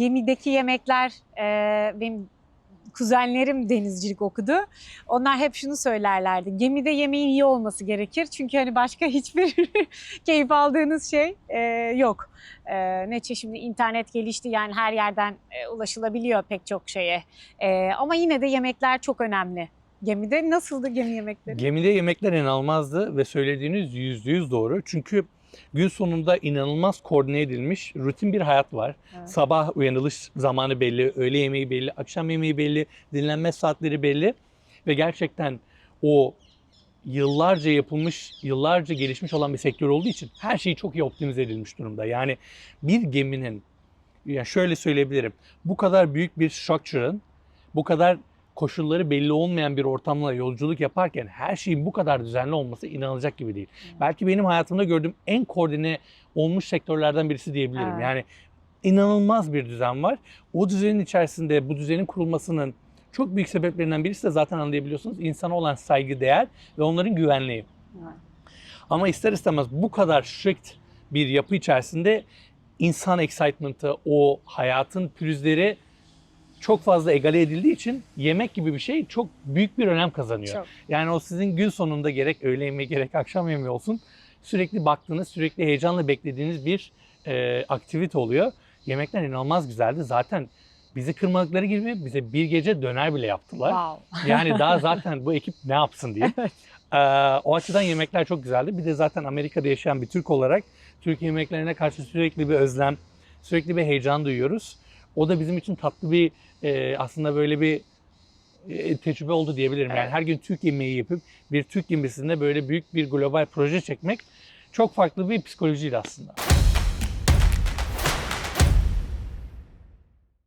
gemideki yemekler e, benim kuzenlerim denizcilik okudu. Onlar hep şunu söylerlerdi. Gemide yemeğin iyi olması gerekir. Çünkü hani başka hiçbir keyif aldığınız şey e, yok. E, ne şimdi internet gelişti yani her yerden e, ulaşılabiliyor pek çok şeye. E, ama yine de yemekler çok önemli. Gemide nasıldı gemi yemekleri? Gemide yemekler inanılmazdı ve söylediğiniz yüzde yüz doğru. Çünkü gün sonunda inanılmaz koordine edilmiş rutin bir hayat var. Evet. Sabah uyanılış zamanı belli, öğle yemeği belli, akşam yemeği belli, dinlenme saatleri belli ve gerçekten o yıllarca yapılmış, yıllarca gelişmiş olan bir sektör olduğu için her şey çok iyi optimize edilmiş durumda. Yani bir geminin, yani şöyle söyleyebilirim, bu kadar büyük bir structure'ın, bu kadar koşulları belli olmayan bir ortamla yolculuk yaparken her şeyin bu kadar düzenli olması inanılacak gibi değil. Belki benim hayatımda gördüğüm en koordine olmuş sektörlerden birisi diyebilirim. Evet. Yani inanılmaz bir düzen var. O düzenin içerisinde bu düzenin kurulmasının çok büyük sebeplerinden birisi de zaten anlayabiliyorsunuz insana olan saygı değer ve onların güvenliği. Evet. Ama ister istemez bu kadar strict bir yapı içerisinde insan excitement'ı, o hayatın pürüzleri çok fazla egale edildiği için yemek gibi bir şey çok büyük bir önem kazanıyor. Çok. Yani o sizin gün sonunda gerek öğle yemeği gerek akşam yemeği olsun sürekli baktığınız, sürekli heyecanla beklediğiniz bir e, aktivite oluyor. Yemekler inanılmaz güzeldi. Zaten bizi kırmadıkları gibi bize bir gece döner bile yaptılar. Wow. Yani daha zaten bu ekip ne yapsın diye. Ee, o açıdan yemekler çok güzeldi. Bir de zaten Amerika'da yaşayan bir Türk olarak Türk yemeklerine karşı sürekli bir özlem, sürekli bir heyecan duyuyoruz. O da bizim için tatlı bir e, aslında böyle bir e, tecrübe oldu diyebilirim. Yani Evet. her gün Türk yemeği yapıp bir Türk gemisinde böyle büyük bir global proje çekmek çok farklı bir psikolojiydi aslında.